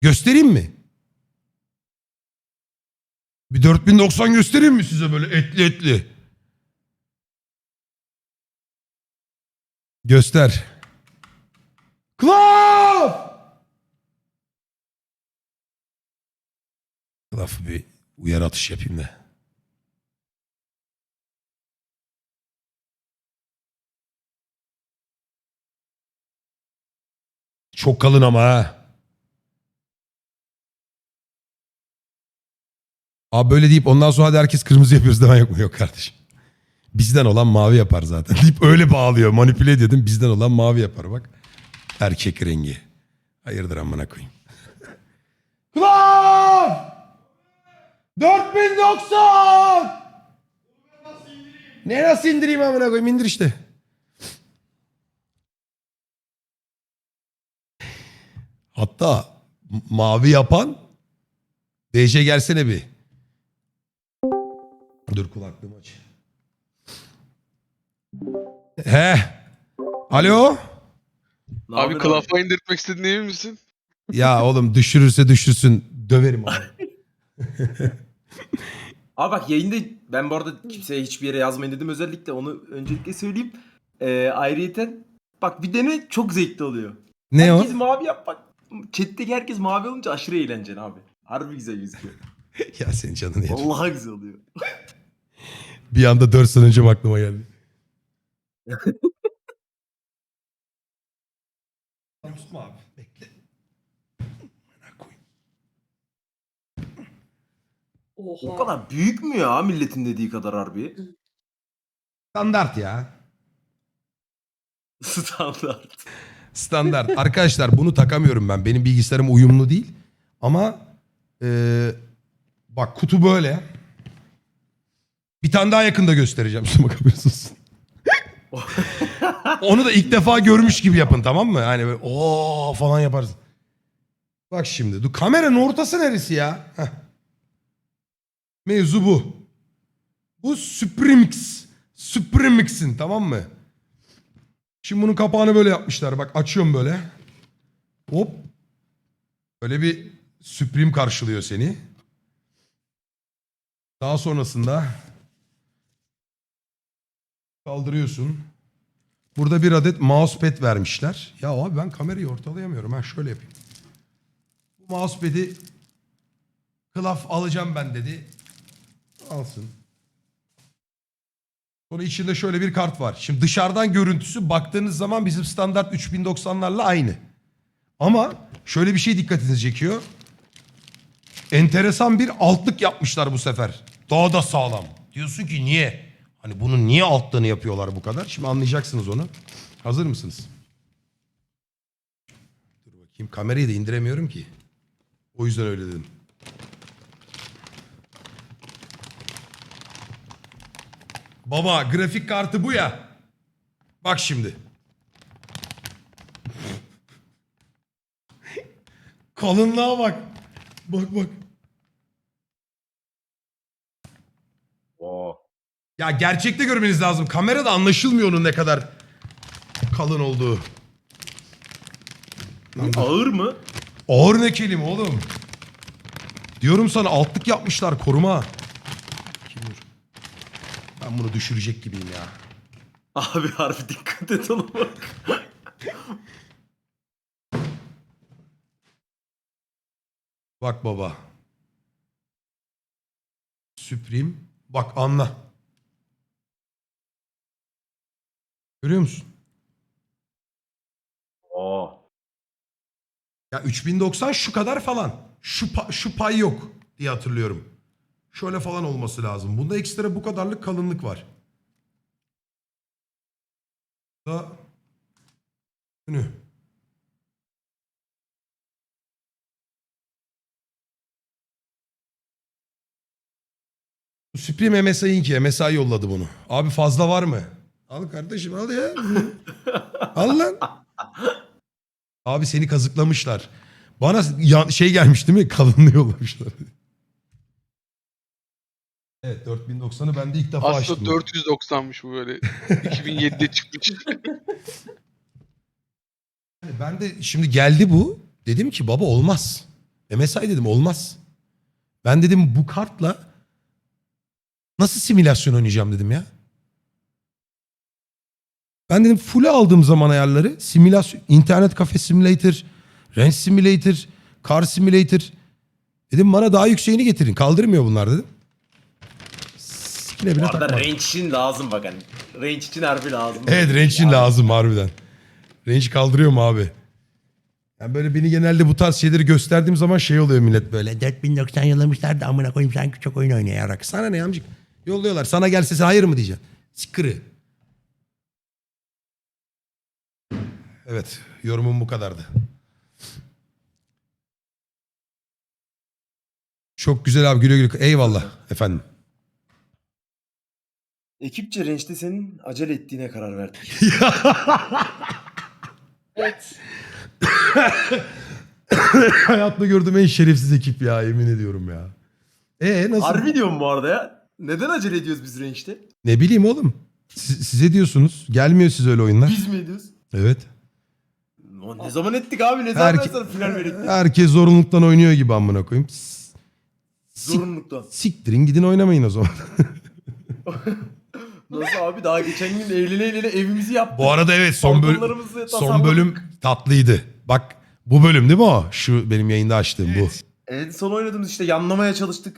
Göstereyim mi? Bir 4090 göstereyim mi size böyle etli etli? Göster. Klaf! Klaf'ı bir uyarı atış yapayım da. Çok kalın ama ha. Abi böyle deyip ondan sonra hadi herkes kırmızı yapıyoruz demen yok mu? Yok kardeşim. Bizden olan mavi yapar zaten. Deyip öyle bağlıyor. Manipüle ediyordum. Bizden olan mavi yapar bak. Erkek rengi. Hayırdır amına koyayım. Klaf! 4090! Ne nasıl indireyim amına koyayım? İndir işte. Hatta mavi yapan DC gelsene bir. Dur kulaklığımı aç. He. Alo. Ne Abi kılafa indirtmek istediğin emin misin? Ya oğlum düşürürse düşürsün. Döverim abi. Abi bak yayında ben bu arada kimseye hiçbir yere yazmayın dedim özellikle onu öncelikle söyleyeyim. Ee, ayrıyeten bak bir dene çok zevkli oluyor. ne o? Herkes mavi yap bak. Chat'teki herkes mavi olunca aşırı eğlenceli abi. Harbi güzel gözüküyor. ya senin canını yerim. Vallahi güzel oluyor. Bir anda 4 sene önce aklıma geldi. Tamam tutma abi. Bekle. Amına koyayım. O kadar büyük mü ya milletin dediği kadar harbi? Standart ya. Standart. Standart. Arkadaşlar bunu takamıyorum ben. Benim bilgisayarım uyumlu değil. Ama eee, bak kutu böyle. Bir tane daha yakında göstereceğim. Şuna bakabilirsiniz. Onu da ilk defa görmüş gibi yapın tamam mı? Hani böyle o falan yaparsın. Bak şimdi. Dur, kameranın ortası neresi ya? Heh. Mevzu bu. Bu Supremix. Supremix'in tamam mı? Şimdi bunun kapağını böyle yapmışlar. Bak açıyorum böyle. Hop. Böyle bir Supreme karşılıyor seni. Daha sonrasında kaldırıyorsun. Burada bir adet mousepad vermişler. Ya abi ben kamerayı ortalayamıyorum. Ha şöyle yapayım. Bu mousepad'i kılaf alacağım ben dedi. Alsın. Sonra içinde şöyle bir kart var. Şimdi dışarıdan görüntüsü baktığınız zaman bizim standart 3090'larla aynı. Ama şöyle bir şey dikkatinizi çekiyor. Enteresan bir altlık yapmışlar bu sefer. Daha da sağlam. Diyorsun ki niye? Hani bunun niye altlığını yapıyorlar bu kadar? Şimdi anlayacaksınız onu. Hazır mısınız? Dur bakayım kamerayı da indiremiyorum ki. O yüzden öyle dedim. Baba grafik kartı bu ya. Bak şimdi. Kalınlığa bak. Bak bak. Ya gerçekte görmeniz lazım. Kamerada anlaşılmıyor onun ne kadar kalın olduğu. Lan. Ağır mı? Ağır ne kelime oğlum. Diyorum sana altlık yapmışlar koruma. Kim? Ben bunu düşürecek gibiyim ya. Abi harbi dikkat et ona bak. Bak baba. Supreme. Bak anla. Görüyor musun? Oo. Ya 3090 şu kadar falan. Şu pa- şu pay yok diye hatırlıyorum. Şöyle falan olması lazım. Bunda ekstra bu kadarlık kalınlık var. Da Önü. Supreme MSI'inki. MSI yolladı bunu. Abi fazla var mı? Al kardeşim al ya. al lan. Abi seni kazıklamışlar. Bana ya- şey gelmiş değil mi? Kalınlığı yollamışlar. Evet 4090'ı ben de ilk defa açtım. Aslında 490'mış bu böyle. 2007'de çıkmış. Ben de şimdi geldi bu. Dedim ki baba olmaz. MSI dedim olmaz. Ben dedim bu kartla nasıl simülasyon oynayacağım dedim ya. Ben dedim full'e aldığım zaman ayarları simülasyon, internet kafe simulator, range simulator, car simulator. Dedim bana daha yükseğini getirin. Kaldırmıyor bunlar dedim. Sikine bile Bu arada takmadım. range için lazım bak hani. Range için harbi lazım. Evet range için Yani lazım harbiden. Range kaldırıyor mu abi? Yani böyle beni genelde bu tarz şeyleri gösterdiğim zaman şey oluyor millet böyle. 4090 yollamışlar da amına koyayım sanki çok oyun oynayarak. Sana ne amcık? Yolluyorlar. Sana gelse sen hayır mı diyeceksin? Sikırı. Evet. Yorumum bu kadardı. Çok güzel abi güle güle. Eyvallah efendim. Ekipçe range'de senin acele ettiğine karar verdik. Evet. Hayatımda gördüğüm en şerefsiz ekip ya yemin ediyorum ya. E nasıl? Harbi diyorum bu arada ya. Neden acele ediyoruz biz range'de? Ne bileyim oğlum. Siz- size diyorsunuz. Gelmiyor size öyle oyunlar. Biz mi ediyoruz? Evet. Lan Ne zaman ettik abi? Ne zaman Herke- ben sana final verecektim? Herkes zorunluluktan oynuyor gibi amına koyayım. S- sik- Zorunluluktan. siktirin gidin oynamayın o zaman. Nasıl abi daha geçen gün eğlene eğlene evimizi yaptık. Bu arada evet son bölüm Balkonlarımızı son tasarladık. bölüm tatlıydı. Bak bu bölüm değil mi o? Şu benim yayında açtığım bu. En son oynadığımız işte yanlamaya çalıştık.